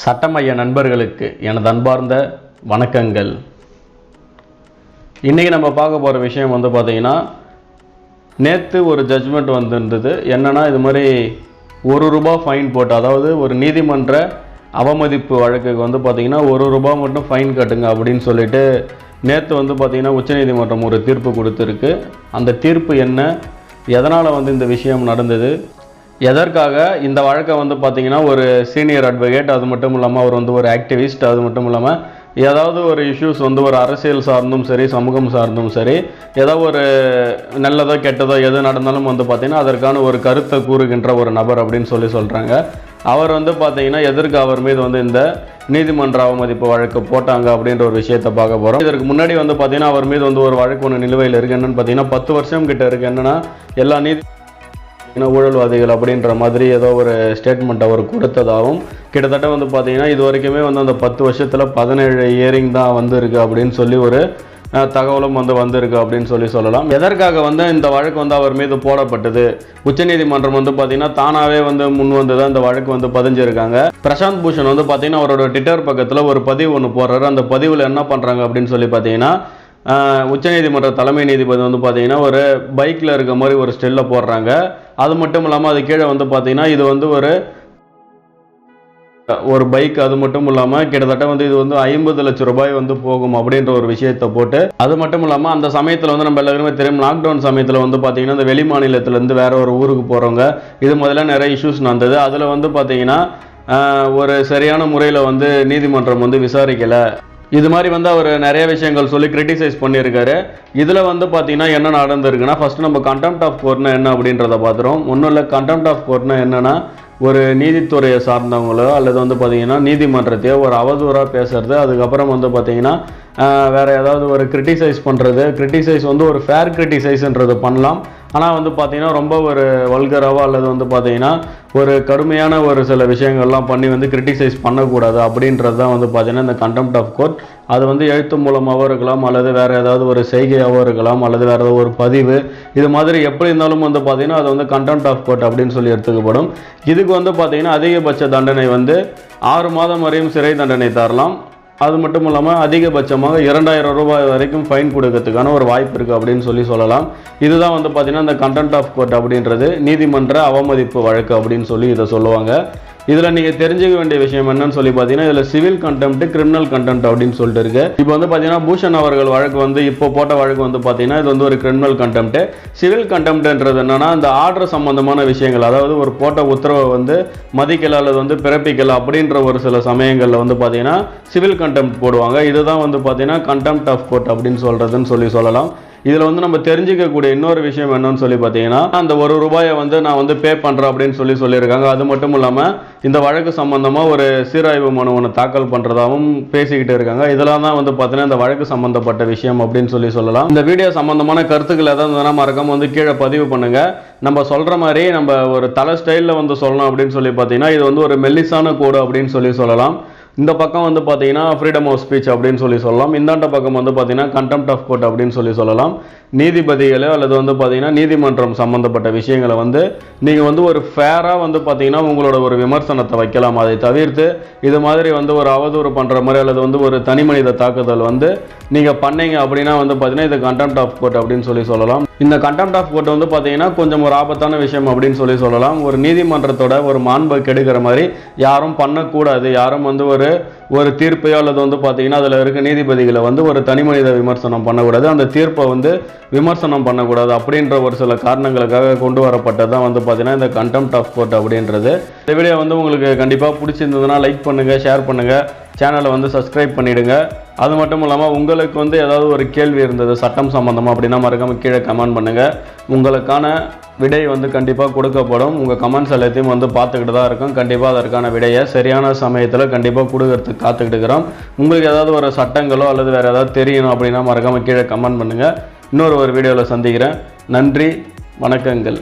சட்டமைய நண்பர்களுக்கு எனது அன்பார்ந்த வணக்கங்கள். இன்றைக்கி நம்ம பார்க்க போகிற விஷயம் வந்து பார்த்தீங்கன்னா நேற்று ஒரு ஜட்ஜ்மெண்ட் வந்திருந்தது. என்னன்னா இது மாதிரி ஒரு ரூபா ஃபைன் போட்டு அதாவது ஒரு நீதிமன்ற அவமதிப்பு வழக்குக்கு வந்து பார்த்திங்கன்னா ஒரு ரூபா மட்டும் ஃபைன் கட்டுங்க அப்படின்னு சொல்லிட்டு நேற்று வந்து பார்த்திங்கன்னா உச்சநீதிமன்றம் ஒரு தீர்ப்பு கொடுத்துருக்கு. அந்த தீர்ப்பு என்ன? எதனால் வந்து இந்த விஷயம் நடந்தது? எதற்காக இந்த வழக்கை வந்து பார்த்தீங்கன்னா ஒரு சீனியர் அட்வொகேட் அது மட்டும் இல்லாமல் அவர் வந்து ஒரு ஆக்டிவிஸ்ட் அது மட்டும் இல்லாமல் ஏதாவது ஒரு இஷ்யூஸ் வந்து ஒரு அரசியல் சார்ந்தும் சரி சமூகம் சார்ந்தும் சரி ஏதோ ஒரு நல்லதோ கெட்டதோ எது நடந்தாலும் வந்து பார்த்திங்கன்னா அதற்கான ஒரு கருத்தை கூறுகின்ற ஒரு நபர் அப்படின்னு சொல்லி சொல்கிறாங்க அவர் வந்து பார்த்தீங்கன்னா எதற்கு அவர் மீது வந்து இந்த நீதிமன்ற அவமதிப்பு வழக்கு போட்டாங்க அப்படின்ற ஒரு விஷயத்தை பார்க்க போகிறோம் இதற்கு முன்னாடி வந்து பார்த்தீங்கன்னா அவர் மீது வந்து ஒரு வழக்கு ஒன்று நிலுவையில் இருக்கு. என்னென்னு பார்த்தீங்கன்னா பத்து வருஷம் கிட்ட இருக்குது என்னென்னா எல்லா நீதி இன ஊழல்வாதிகள் அப்படின்ற மாதிரி ஏதோ ஒரு ஸ்டேட்மெண்ட் அவர் கொடுத்ததாகவும் கிட்டத்தட்ட வந்து பார்த்தீங்கன்னா இது வரைக்குமே வந்து அந்த பத்து வருஷத்தில் பதினேழு இயரிங் தான் வந்திருக்கு அப்படின்னு சொல்லி ஒரு தகவலும் வந்து வந்திருக்கு அப்படின்னு சொல்லி சொல்லலாம். எதற்காக வந்து இந்த வழக்கு வந்து அவர் மீது போடப்பட்டது? உச்சநீதிமன்றம் வந்து பார்த்தீங்கன்னா தானாகவே வந்து முன் வந்து தான் இந்த வழக்கு வந்து பதிஞ்சிருக்காங்க. பிரசாந்த் பூஷன் வந்து பார்த்தீங்கன்னா அவரோட ட்விட்டர் பக்கத்தில் ஒரு பதிவு ஒன்று போடுறாரு. அந்த பதிவில் என்ன பண்ணுறாங்க அப்படின்னு சொல்லி பார்த்தீங்கன்னா உச்சநீதிமன்ற தலைமை நீதிபதி வந்து பார்த்தீங்கன்னா ஒரு பைக்கில் இருக்க மாதிரி ஒரு ஸ்டெல்லை போடுறாங்க. அது மட்டும் இல்லாமல் அது கீழே வந்து பார்த்தீங்கன்னா இது வந்து ஒரு ஒரு பைக் அது மட்டும் இல்லாமல் கிட்டத்தட்ட வந்து இது வந்து ஐம்பது லட்சம் ரூபாய் வந்து போகும் அப்படின்ற ஒரு விஷயத்தை போட்டு அது மட்டும் இல்லாமல் அந்த சமயத்தில் வந்து நம்ம எல்லாருமே தெரியும் லாக்டவுன் சமயத்தில் வந்து பார்த்தீங்கன்னா இந்த வெளி மாநிலத்திலேருந்து வேற ஒரு ஊருக்கு போகிறவங்க இது முதல்ல நிறைய இஷ்யூஸ் நடந்தது. அதில் வந்து பார்த்தீங்கன்னா ஒரு சரியான முறையில் வந்து நீதிமன்றம் வந்து விசாரிக்கலை. இது மாதிரி வந்து அவர் நிறைய விஷயங்கள் சொல்லி கிரிட்டிசைஸ் பண்ணியிருக்காரு. இதில் வந்து பார்த்தீங்கன்னா என்ன நடந்திருக்குன்னா ஃபர்ஸ்ட் நம்ம கண்டெம்ட் ஆஃப் கோர்ட்னா என்ன அப்படின்றத பார்த்துறோம் ஒன்றும் இல்லை கண்டெம்ட் ஆஃப் கோர்ட்னா என்னென்னா ஒரு நீதித்துறையை சார்ந்தவங்களோ அல்லது வந்து பார்த்தீங்கன்னா நீதிமன்றத்தையோ ஒரு அவதூறாக பேசுறது. அதுக்கப்புறம் வந்து பார்த்தீங்கன்னா வேறு ஏதாவது ஒரு கிரிட்டிசைஸ் பண்ணுறது கிரிட்டிசைஸ் வந்து ஒரு ஃபேர் கிரிட்டிசைஸ்ன்றது பண்ணலாம். ஆனால் வந்து பார்த்தீங்கன்னா ரொம்ப ஒரு வல்கராவோ அல்லது வந்து பார்த்தீங்கன்னா ஒரு கடுமையான ஒரு சில விஷயங்கள்லாம் பண்ணி வந்து கிரிட்டிசைஸ் பண்ணக்கூடாது அப்படின்றது தான் வந்து பார்த்தீங்கன்னா இந்த கண்டெம்ட் ஆஃப் கோர்ட் அது வந்து எழுத்து மூலமாகவும் இருக்கலாம் அல்லது வேறு ஏதாவது ஒரு செய்கையாகவோ இருக்கலாம் அல்லது வேறு ஏதாவது ஒரு பதிவு. இது மாதிரி எப்படி இருந்தாலும் வந்து பார்த்தீங்கன்னா அது வந்து கண்டெம்ட் ஆஃப் கோர்ட் அப்படின்னு சொல்லி எடுத்துக்கப்படும். இதுக்கு வந்து பார்த்தீங்கன்னா அதிகபட்ச தண்டனை வந்து ஆறு மாதம் வரையும் சிறை தண்டனை தரலாம். அது மட்டும் இல்லாமல் அதிகபட்சமாக இரண்டாயிரம் ரூபாய் வரைக்கும் ஃபைன் கொடுக்கறதுக்கான ஒரு வாய்ப்பு இருக்குது அப்படின்னு சொல்லி சொல்லலாம். இதுதான் வந்து பார்த்தீங்கன்னா இந்த கண்டென்ட் ஆஃப் கோர்ட் அப்படின்றது. நீதிமன்ற அவமதிப்பு வழக்கு அப்படின்னு சொல்லி இதை சொல்லுவாங்க. இதில் நீங்கள் தெரிஞ்சுக்க வேண்டிய விஷயம் என்னன்னு சொல்லி பார்த்தீங்கன்னா இதில் சிவில் கண்டெம்ட் கிரிமினல் கண்டெம்ட் அப்படின்னு சொல்லிட்டு இருக்கு. இப்போ வந்து பார்த்தீங்கன்னா பூஷன் அவர்கள் வழக்கு வந்து இப்போ போட்ட வழக்கு வந்து பார்த்தீங்கன்னா இது வந்து ஒரு கிரிமினல் கண்டெம்ட் சிவில் கண்டெம்ட்ன்றது என்னன்னா இந்த ஆர்டர் சம்பந்தமான விஷயங்கள் அதாவது ஒரு போட்ட உத்தரவை வந்து மதிக்கல அல்லது வந்து பிறப்பிக்கல அப்படின்ற ஒரு சில சமயங்களில் வந்து பார்த்தீங்கன்னா சிவில் கண்டெம்ட் போடுவாங்க. இதுதான் வந்து பார்த்தீங்கன்னா கண்டெம்ட் ஆஃப் கோர்ட் அப்படின்னு சொல்றதுன்னு சொல்லி சொல்லலாம். இதில் வந்து நம்ம தெரிஞ்சிக்கக்கூடிய இன்னொரு விஷயம் என்னன்னு சொல்லி பார்த்தீங்கன்னா அந்த ஒரு ரூபாயை வந்து நான் வந்து பே பண்ணுறேன் அப்படின்னு சொல்லி சொல்லியிருக்காங்க. அது மட்டும் இல்லாமல் இந்த வழக்கு சம்பந்தமாக ஒரு சீராய்வு மனு ஒன்று தாக்கல் பண்ணுறதாகவும் பேசிக்கிட்டு இருக்காங்க. இதெல்லாம் தான் வந்து பார்த்தீங்கன்னா இந்த வழக்கு சம்பந்தப்பட்ட விஷயம் அப்படின்னு சொல்லி சொல்லலாம். இந்த வீடியோ சம்பந்தமான கருத்துக்கள் எதாவது இருந்ததுன்னா மறக்காம வந்து கீழே பதிவு பண்ணுங்கள் நம்ம சொல்கிற மாதிரி நம்ம ஒரு தலை ஸ்டைலில் வந்து சொல்லணும் அப்படின்னு சொல்லி பார்த்தீங்கன்னா இது வந்து ஒரு மெல்லிசான கோடு அப்படின்னு சொல்லி சொல்லலாம். இந்த பக்கம் வந்து பார்த்தீங்கன்னா ஃப்ரீடம் ஆஃப் ஸ்பீச் அப்படின்னு சொல்லி சொல்லலாம். இந்தாண்ட பக்கம் வந்து பார்த்தீங்கன்னா கண்டெம்ட் ஆஃப் கோர்ட் அப்படின்னு சொல்லி சொல்லலாம். நீதிபதிகளோ அல்லது வந்து பார்த்தீங்கன்னா நீதிமன்றம் சம்மந்தப்பட்ட விஷயங்களை வந்து நீங்கள் வந்து ஒரு ஃபேராக வந்து பார்த்தீங்கன்னா உங்களோட ஒரு விமர்சனத்தை வைக்கலாம். அதை தவிர்த்து இது மாதிரி வந்து ஒரு அவதூறு பண்ணுற மாதிரி அல்லது வந்து ஒரு தனி மனித தாக்குதல் வந்து நீங்கள் பண்ணீங்க அப்படின்னா வந்து பார்த்தீங்கன்னா இது கண்டெம்ட் ஆஃப் கோர்ட் அப்படின்னு சொல்லி சொல்லலாம். இந்த கண்டெம்ட் ஆஃப் கோர்ட் வந்து பார்த்தீங்கன்னா கொஞ்சம் ஒரு ஆபத்தான விஷயம் அப்படின்னு சொல்லி சொல்லலாம். ஒரு நீதிமன்றத்தோட ஒரு மாண்பை கெடுக்கிற மாதிரி யாரும் பண்ணக்கூடாது. யாரும் வந்து ஒரு ஒரு தீர்ப்பையோ அல்லது வந்து பார்த்தீங்கன்னா அதில் இருக்க நீதிபதிகளை வந்து ஒரு தனி மனித விமர்சனம் பண்ணக்கூடாது. அந்த தீர்ப்பை வந்து விமர்சனம் பண்ணக்கூடாது அப்படின்ற ஒரு சில காரணங்களுக்காக கொண்டு வரப்பட்டது தான் வந்து பார்த்தீங்கன்னா இந்த கண்டெம்ட் ஆஃப் கோர்ட் அப்படின்றது. இந்த வீடியோ வந்து உங்களுக்கு கண்டிப்பாக பிடிச்சிருந்ததுன்னா லைக் பண்ணுங்கள் ஷேர் பண்ணுங்கள் சேனலை வந்து சப்ஸ்கிரைப் பண்ணிவிடுங்க அது மட்டும் இல்லாமல் உங்களுக்கு வந்து ஏதாவது ஒரு கேள்வி இருந்தது சட்டம் சம்மந்தமாக அப்படின்னா மறக்காமல் கீழே கமெண்ட் பண்ணுங்கள் உங்களுக்கான விடை வந்து கண்டிப்பாக கொடுக்கப்படும். உங்கள் கமெண்ட்ஸ் எல்லாத்தையும் வந்து பார்த்துக்கிட்டு தான் இருக்கும். கண்டிப்பாக அதற்கான விடையை சரியான சமயத்தில் கண்டிப்பாக கொடுக்கறதுக்கு காத்துக்கிட்டு இருக்கிறோம். உங்களுக்கு ஏதாவது ஒரு சட்டங்களோ அல்லது வேறு ஏதாவது தெரியணும் அப்படின்னா மறக்காமல் கீழே கமெண்ட் பண்ணுங்கள் இன்னொரு ஒரு வீடியோவில் சந்திக்கிறேன். நன்றி வணக்கங்கள்.